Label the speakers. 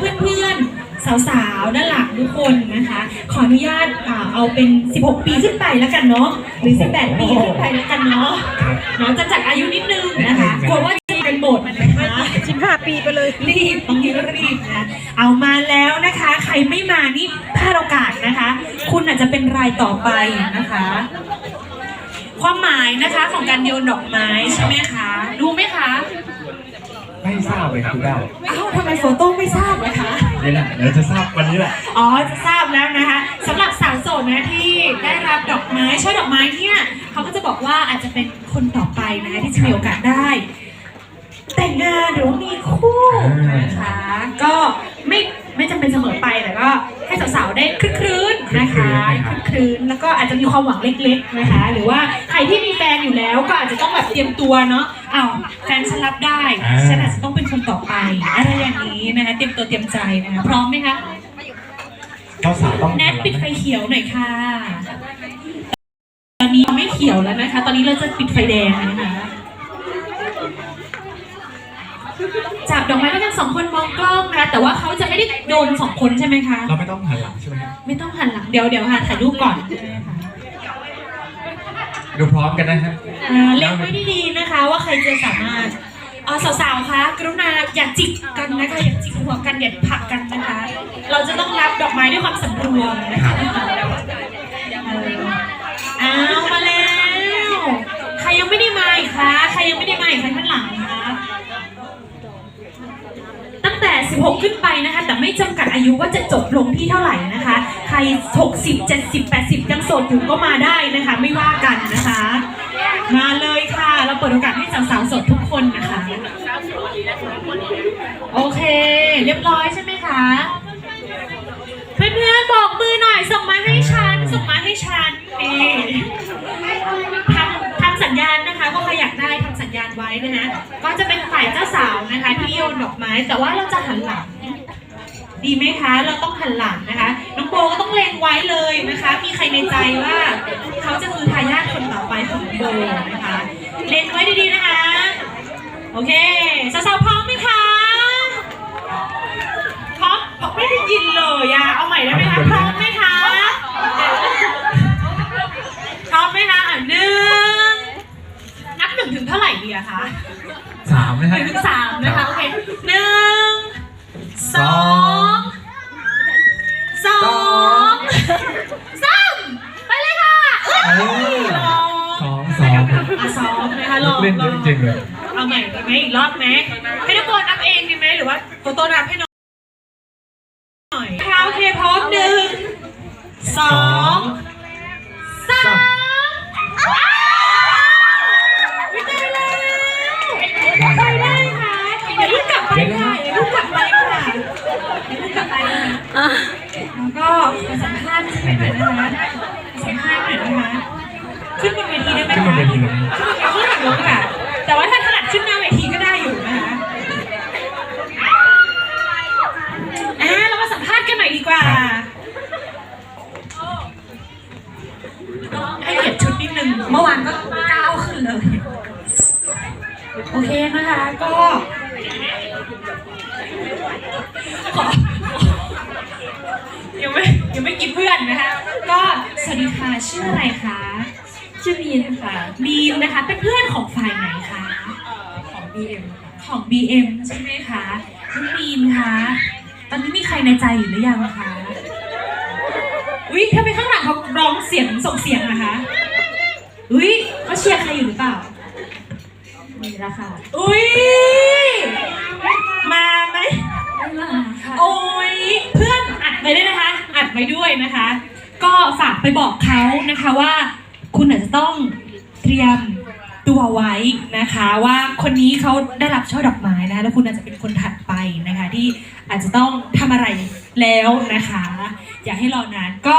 Speaker 1: เพื่อนๆ สาวๆด้านหลังทุกคนนะคะ ขออนุญาตอ่าเอาเป็น 16 ปีขึ้นไปแล้วกันเนาะหรือ 18 ปีขึ้นไปแล้วกันเนาะเนาะจะจัดอายุนิดนึงนะคะกลัวว่าจะเป็นหมดนะคะ
Speaker 2: 15 ปีไปเลย
Speaker 1: รีบต้องรีบนะเอามาแล้วนะคะ ใครไม่มานี่พลาดโอกาสนะคะ คุณอาจจะเป็นรายต่อไปนะคะความหมายนะคะของการโยนดอกไม้ใช่ไหมคะ รู้ไหมคะ
Speaker 3: ไม่ทราบเลยครับคุณแม่
Speaker 1: อ้าว ทำไมโฟโต้ไม่ทราบเลยคะ
Speaker 3: นี่แหละเดี๋ยวจะทราบวันนี้แหละ
Speaker 1: อ๋อจะทราบแล้วนะคะสำหรับสาวโสดนะที่ได้รับดอกไม้ช่อดอกไม้เนี่ยเขาก็จะบอกว่าอาจจะเป็นคนต่อไปนะคะที่จะมีโอกาสได้ แต่งงานหรือว่ามีคู่นะคะก็ไม่ไม่จำเป็นเสมอไปแต่ก็ให้สาวๆได้คลึกครื้นนะคะคลึกครื้นแล้วก็อาจจะมีความหวังเล็กๆนะคะ หรือว่าใครที่มีแฟนอยู่แล้วก็อาจจะต้องแบบเตรียมตัวเนาะ อ้าวแฟนฉันรับได้ฉันอาจจะต้องเป็นคนต่อไป อะไรอย่างนี้นะคะเตรียมตัวเตรียมใจนะคะพร้อมไหมคะ
Speaker 3: เจ้าสาวต้อง
Speaker 1: แนทปิดไฟเขียวหน่อยค่ะ ตอนนี้ไม่เขียวแล้วนะคะ ตอนนี้เราจะปิดไฟแดงนะคะจับดอกไม้ด้วยกันสองคนมองกล้องนะคะแต่ว่าเขาจะไม่ได้โดนสองคนใช่ไหมคะ
Speaker 3: เราไม่ต้องหันหลังใช่ไหมครับ
Speaker 1: ไม่ต้องหันหลังเดี๋ยวเดี๋ยวค่ะถ่ายรูปก่อนใช่ไหมคะ
Speaker 3: ดูพร้อมกันนะฮะ
Speaker 1: อ่าเล็งไว้ดีๆนะคะ ว่าใครจะสามารถเอ่อสาวๆคะกรุณาอย่าจิกกันนะคะอย่าจิกหัวกันอย่าผลักกันนะคะ เราจะต้องรับดอกไม้ด้วยความสำรวมนะคะเอออ้าวมาแล้ว ใครยังไม่ได้มาอีกคะใครยังไม่ได้มาอีกคะข้างหลังคะตั้งแต่ 16 ขึ้นไปนะคะ แต่ไม่จำกัดอายุว่าจะจบลงที่เท่าไหร่นะคะ ใคร 60 70 80ยังโสดอยู่ก็มาได้นะคะ ไม่ว่ากัน โอเค เรียบร้อยใช่ไหมคะ เพื่อนๆบอกมือหน่อยส่งมาให้ฉันส่งมาให้ฉันนี่ทำทำสัญญาณนะคะว่าใครอยากได้ทำสัญญาณไว้นะคะก็จะเป็นฝ่ายเจ้าสาวนะคะที่โยนดอกไม้ แต่ว่าเราจะหันหลังดีไหมคะ เราต้องหันหลังนะคะ น้องโบก็ต้องเล็งไว้เลยนะคะ มีใครในใจว่าเขาจะคือทายาทคนต่อไปของโบนะคะ เล็งไว้ดีๆนะคะ โอเคามนะห
Speaker 3: ฮะ
Speaker 1: นึ่งถึงสามนะคะโอเคหนึ่งสองสองสามไปเลยค่ะเอ้ยลอง
Speaker 3: สองสอง
Speaker 1: อะซ้อมนะคะลอง
Speaker 3: เล่นเยอะจริงๆเลย
Speaker 1: เอาใหม่ดีไหมอีกรอบไหมให้ทุกคนนับเองดีไหมหรือว่าโตโต้นับให้หน่อยหน่อยค่ะโอเคพร้อมหนึ่งสอง ก็สัมภาษณ์ใช่ไหมนะคะสัมภาษณ์หน่อยนะคะขึ้นบนเวทีได้ไหมคะขึ้น
Speaker 3: บนเวทีเลย
Speaker 1: ขึ้นบนเวทีค่ะ แต่ว่าถ้าถนัดขึ้นหน้าเวทีก็ได้อยู่นะคะอ่าเรามาสัมภาษณ์กันหน่อยดีกว่าให้เก็บชุดนิดนึงเมื่อวานก็ก้าวขึ้นเลย โอเคนะคะ ก็ขอ ยังไม่ยังไม่กินเพื่อนนะคะ ก็สวัสดีค่ะชื่ออะไรคะ
Speaker 2: ชื่อมีนค่ะ
Speaker 1: บีมนะคะ เป็นเพื่อนของฝ่ายไหนคะ
Speaker 2: ของ BM
Speaker 1: ของ BM ใช่ไหมคะน้องบีมคะตอนนี้มีใครในใจอยู่หรือยังคะอุ้ยทำไมข้างหลังเขาร้องเสียงส่งเสียงนะคะอุ้ยเขาเชียร์ใครอยู่หรือเปล่า
Speaker 2: มีราคา
Speaker 1: อุ้ยมาไหม
Speaker 2: ไม่มาค่ะ
Speaker 1: โอ้ยเพื่อนอัดไว้ด้วยนะคะอัดไว้ด้วยนะคะ ก็ฝากไปบอกเขานะคะว่า คุณอาจจะต้องเตรียมตัวไว้นะคะ ว่าคนนี้เขาได้รับช่อดอกไม้นะคะแล้วคุณอาจจะเป็นคนถัดไปนะคะ ที่อาจจะต้องทำอะไรแล้วนะคะ อย่าให้รอนานก็